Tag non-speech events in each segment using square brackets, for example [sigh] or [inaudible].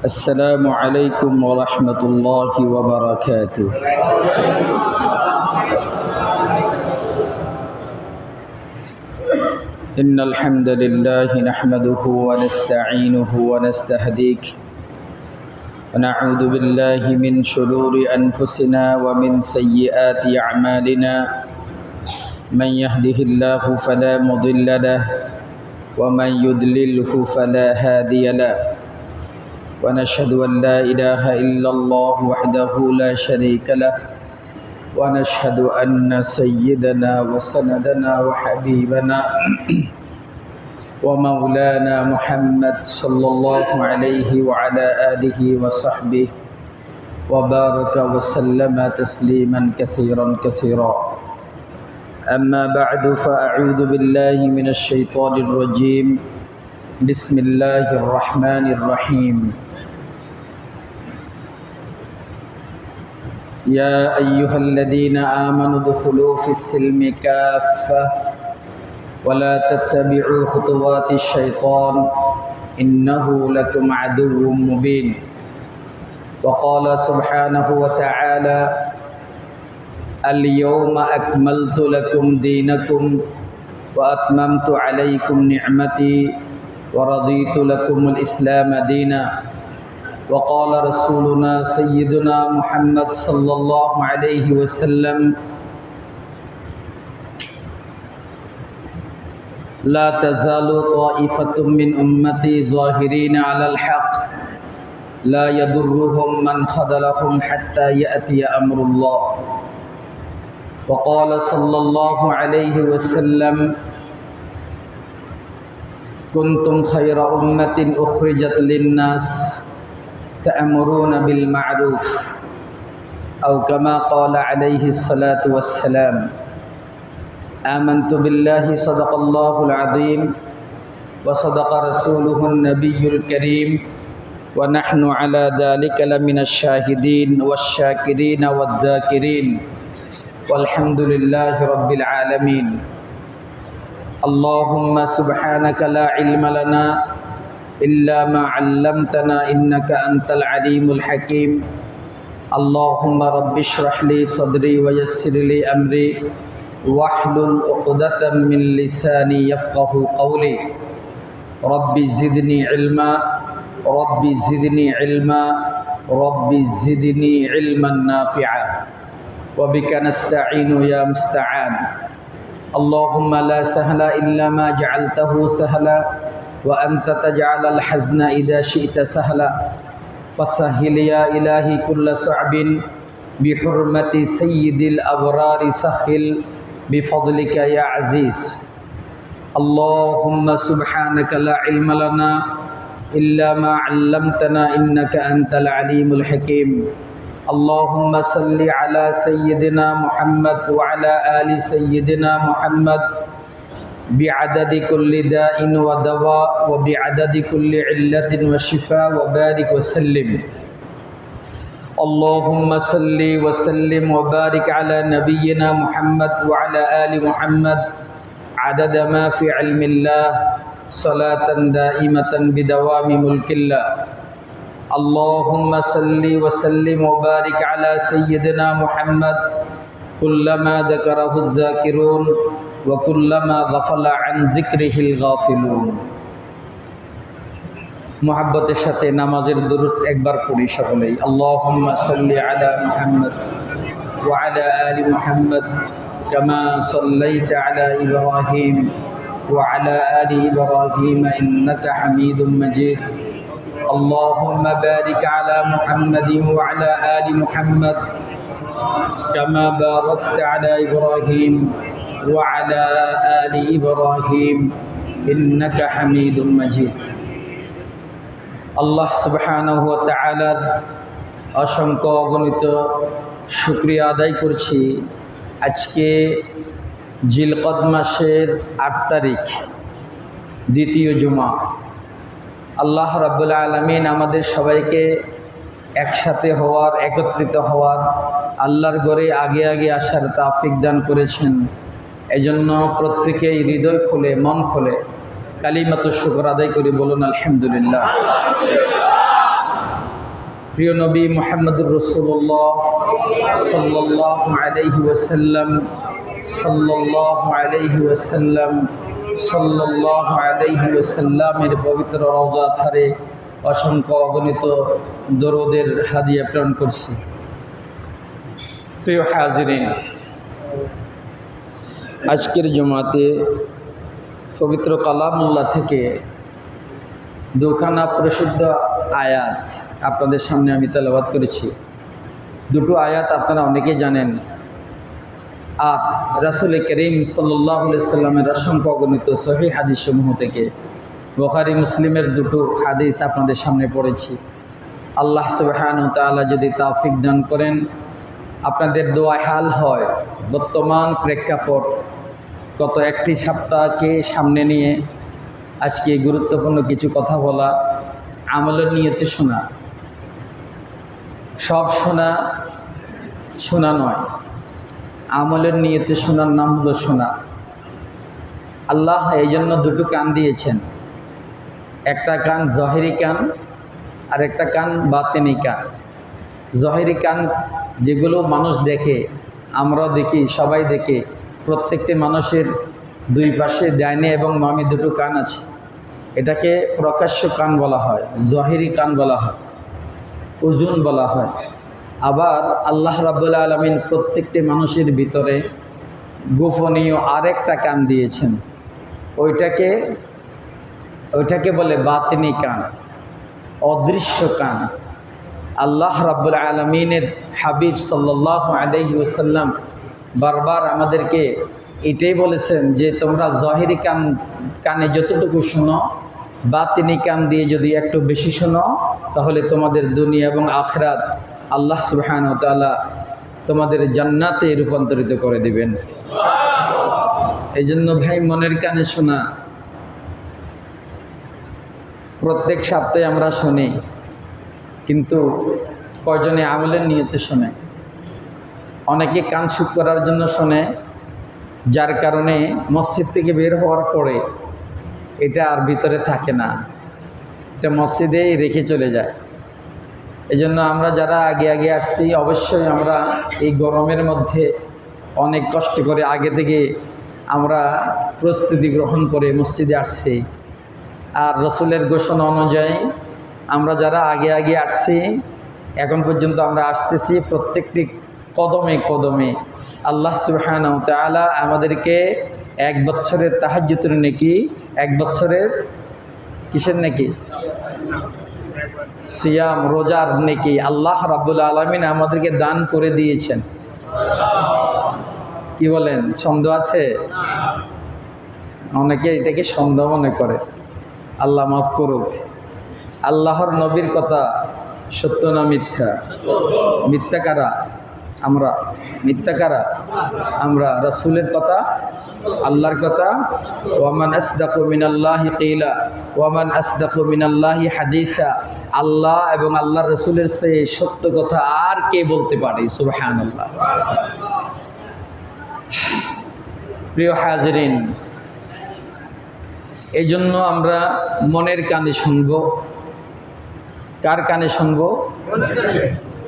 السلام عليكم ورحمة الله وبركاته. إن الحمد لله نحمده ونستعينه ونستهديك ونعوذ بالله من شرور أنفسنا ومن سيئات أعمالنا. من يهده الله فلا مضل له ومن يضلله فلا هادي له. ونشهد أن لا إله إلا الله وحده لا شريك له ونشهد أن سيدنا وسندنا وحبيبنا [clears throat] ومولانا محمد صلى الله عليه وعلى آله وصحبه وبارك وسلم تسليما كثيرا كثيرا. أما بعد فأعوذ بالله من الشيطان الرجيم. بسم الله الرحمن الرحيم. يا أيها الذين آمنوا ادخلوا في السلم كافة. ولا تتبعوا خطوات الشيطان. إنه لكم عدو مبين. وقال سبحانه وتعالى اليوم أكملت لكم دينكم وأتممت عليكم نعمتي ورضيت لكم الإسلام دينا. وقال رسولنا سيدنا محمد صلى الله عليه وسلم لا تزال طائفة من أمتي ظاهرين على الحق لا يضرهم من خذلهم حتى يأتي أمر الله. وقال صلى الله عليه وسلم كنتم خير أمة أخرجت للناس تأمرون بالمعروف أو كما قال عليه الصلاة والسلام. آمنت بالله صدق الله العظيم وصدق رسوله النبي الكريم ونحن على ذلك لمن الشاهدين والشاكرين والذاكرين. والحمد لله رب العالمين. اللهم سبحانك لا علم لنا إلا ما علمتنا إنك أنت العليم الحكيم. اللهم رب اشرح لي صدري ويسر لي أمري. واحلل عقدة من لساني يفقه قولي. رب زدني علما. رب زدني علما. رب زدني علما نافعا. وبك نستعين يا مستعان. اللهم لا سهل إلا ما جعلته سهلا. وأنت تجعل الحزن إذا شئت سهلا. فسهل يا إلهي كل صعب. بحرمة سيد الأبرار سهل بفضلك يا عزيز. اللهم سبحانك لا علم لنا إلا ما علمتنا إنك أنت العليم الحكيم. اللهم صل على سيدنا محمد وعلى آل سيدنا محمد بعدد كل داء ودواء وبعدد كل علة وشفاء وبارك وسلم. اللهم صل وسلم وبارك على نبينا محمد وعلى آل محمد. عدد ما في علم الله صلاة دائمة بدوام ملك الله. اللهم صل وسلم وبارك على سيدنا محمد. كلما ذكره الذاكرون وكلما غفل عن ذكره الغافلون মোহাব্বতের সাথে নামাজের দরুদ একবার পড়ি সকলেই আল্লাহুম্মা সাল্লি আলা মুহাম্মদ ওয়া আলা আলি মুহাম্মদ কামা সাল্লাইতা আলা ইব্রাহিম ওয়া আলা আলি ইব্রাহিম ইন্নাকা হামিদুম মাজিদ اللهم بارك على محمد وعلى آل محمد كما باركت على إبراهيم وعلى آل إبراهيم إنك حميد مجيد আল্লাহ সুবহানাহু ওয়া তাআলার অসংখ্য অগণিত শুক্রিয়া আদায় করছি আজকে জিলকদ মাসের আট তারিখ দ্বিতীয় জুমা আল্লাহ রাব্বুল আলমিন আমাদের সবাইকে একসাথে হওয়ার একত্রিত হওয়ার আল্লাহর গড়ে আগে আগে আসার তাফিক দান করেছেন এজন্য প্রত্যেকেই হৃদয় খুলে, মন খুলে কালিমাত শুকর আদায় করে, বলুন আলহামদুলিল্লাহ। প্রিয় নবী মোহাম্মদুর রসুল্লাহ সাল্লাহ আলহি ওসাল্লাম সাল্লাহ আলহি ওসাল্লাম সাল্লাহ আলহি ওসাল্লামের পবিত্র রওজা ধারে অসংখ্য অগণিত দরদের হাদিয়া প্রেরণ করছি। প্রিয় হাজিরিন আজকের জমাতে পবিত্র কালামুল্লাহ থেকে দুখানা প্রসিদ্ধ আয়াত আপনাদের সামনে আমি তেলাবাদ করেছি। দুটো আয়াত আপনারা অনেকেই জানেন। আর রাসুল করিম সাল্লাহ সাল্লামের অসংখ্য অগণিত সহি হাদিসমূহ থেকে বখারি, মুসলিমের দুটো হাদিস আপনাদের সামনে পড়েছি। আল্লাহ সুবাহান তালা যদি তাফিক দান করেন, আপনাদের দোয়া হাল হয়। বর্তমান প্রেক্ষাপট গত একটি সপ্তাহকে সামনে নিয়ে আজকে গুরুত্বপূর্ণ কিছু কথা বলা, আমলের নিয়েতে শোনা। সব শোনা শোনা নয়। আমলের নিয়েতে শোনার নাম হলো শোনা। আল্লাহ এই জন্য দুটো কান দিয়েছেন। একটা কান জহেরি কান, আর একটা কান বাতেনি কান। জহেরি কান যেগুলো মানুষ দেখে, আমরাও দেখি, সবাই দেখে প্রত্যেকটি মানুষের দুই পাশে ডাইনে এবং মামি দুটো কান আছে। এটাকে প্রকাশ্য কান বলা হয়, জহেরি কান বলা হয় ওজন বলা হয়। আবার আল্লাহ রাবুল্লাহ আলমিন প্রত্যেকটি মানুষের ভিতরে গোপনীয় আরেকটা কান দিয়েছেন। ওইটাকে ওইটাকে বলে বাতিনি কান, অদৃশ্য কান। আল্লাহ রাবুল আলমিনের হাবিব সাল্লাহ আলহি ওসাল্লাম বারবার আমাদেরকে এটাই বলেছেন যে তোমরা জহেরি কান, কানে যতটুকু শোনো বা তিনি কান দিয়ে যদি একটু বেশি শোনো, তাহলে তোমাদের দুনিয়া এবং আখরাত আল্লাহ সুবহান তালা তোমাদের জান্নাতে রূপান্তরিত করে দিবেন। এই জন্য ভাই, মনের কানে শোনা। প্রত্যেক সপ্তাহে আমরা শুনি, কিন্তু কয়জনে আমলের নিয়তে শোনে? অনেকে কান সুখ করার জন্য শোনে, যার কারণে মসজিদ থেকে বের হওয়ার পরে এটা আর ভিতরে থাকে না। এটা মসজিদেই রেখে চলে যায়। এই জন্য আমরা যারা আগে আগে আসছি, অবশ্যই আমরা এই গরমের মধ্যে অনেক কষ্ট করে আগে থেকে আমরা প্রস্তুতি গ্রহণ করে মসজিদে আসছি। আর রসুলের ঘোষণা অনুযায়ী আমরা যারা আগে আগে আসছি, এখন পর্যন্ত আমরা আসতেছি প্রত্যেকটি কদমে কদমে আল্লাহ সুবহান তালা আমাদেরকে এক বছরের তাহাজ্যতের নাকি, এক বছরের কিসের নাকি? সিয়াম, রোজার নাকি আল্লাহ রাবুল আলমিন আমাদেরকে দান করে দিয়েছেন। কি বলেন? সন্দেহ আছে? অনেকে এটাকে সন্দেহ মনে করে। আল্লাহ মাফ করুক। আল্লাহর নবীর কথা সত্য না মিথ্যা? মিথ্যা কারা? আমরা মিথ্যাকারা আমরা রসুলের কথা, আল্লাহর কথা। ওয়ামান আসদাকু মিনাল্লাহি কিলা, ওয়ামান আসদাকু মিনাল্লাহি হাদিসা। আল্লাহ এবং আল্লাহ রসুলের সে সত্য কথা আর কে বলতে পারে? সুবহানাল্লাহ। প্রিয় হাজরিন এই জন্য আমরা মনের কানে শুনব। কার কানে শুনব?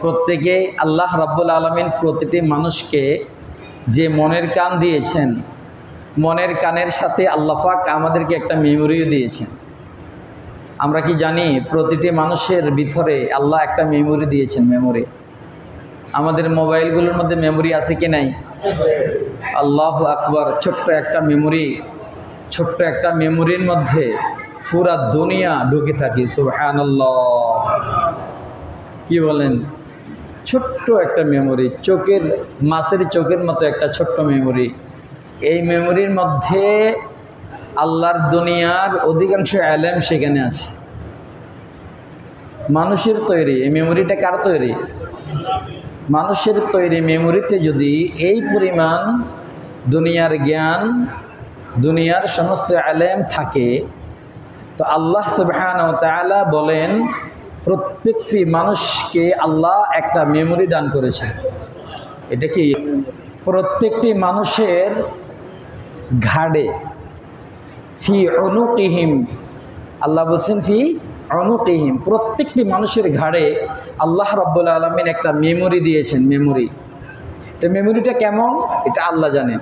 প্রত্যেকে আল্লাহ রাব্বুল আলমিন প্রতিটি মানুষকে যে মনের কান দিয়েছেন, মনের কানের সাথে আল্লাফাক আমাদেরকে একটা মেমোরিও দিয়েছেন। আমরা কি জানি প্রতিটি মানুষের ভিতরে আল্লাহ একটা মেমোরি দিয়েছেন মেমোরি আমাদের মোবাইলগুলোর মধ্যে মেমোরি আছে কি নাই? আল্লাহ আকবর, ছোট্ট একটা মেমোরি ছোট্ট একটা মেমোরির মধ্যে পুরা দুনিয়া ঢুকে থাকি, সুবহানাল্লাহ। কি বলেন? ছোট্ট একটা মেমোরি চোখের, মাছের চোখের মতো একটা ছোট্ট মেমোরি এই মেমোরির মধ্যে আল্লাহর দুনিয়ার অধিকাংশ অ্যালেম সেখানে আছে। মানুষের তৈরি, এই মেমোরিটা কার তৈরি? মানুষের তৈরি মেমোরিতে যদি এই পরিমাণ দুনিয়ার জ্ঞান, দুনিয়ার সমস্ত অ্যালেম থাকে, তো আল্লাহ সুবহান তালা বলেন প্রত্যেকটি মানুষকে আল্লাহ একটা মেমোরি দান করেছেন। এটা কি? প্রত্যেকটি মানুষের ঘাড়ে, ফি অনুকিহিম আল্লাহ বলছেন ফি অনুকিহিম প্রত্যেকটি মানুষের ঘাড়ে আল্লাহ রব্বুল আলমিন একটা মেমোরি দিয়েছেন মেমোরি তো মেমোরিটা কেমন? এটা আল্লাহ জানেন।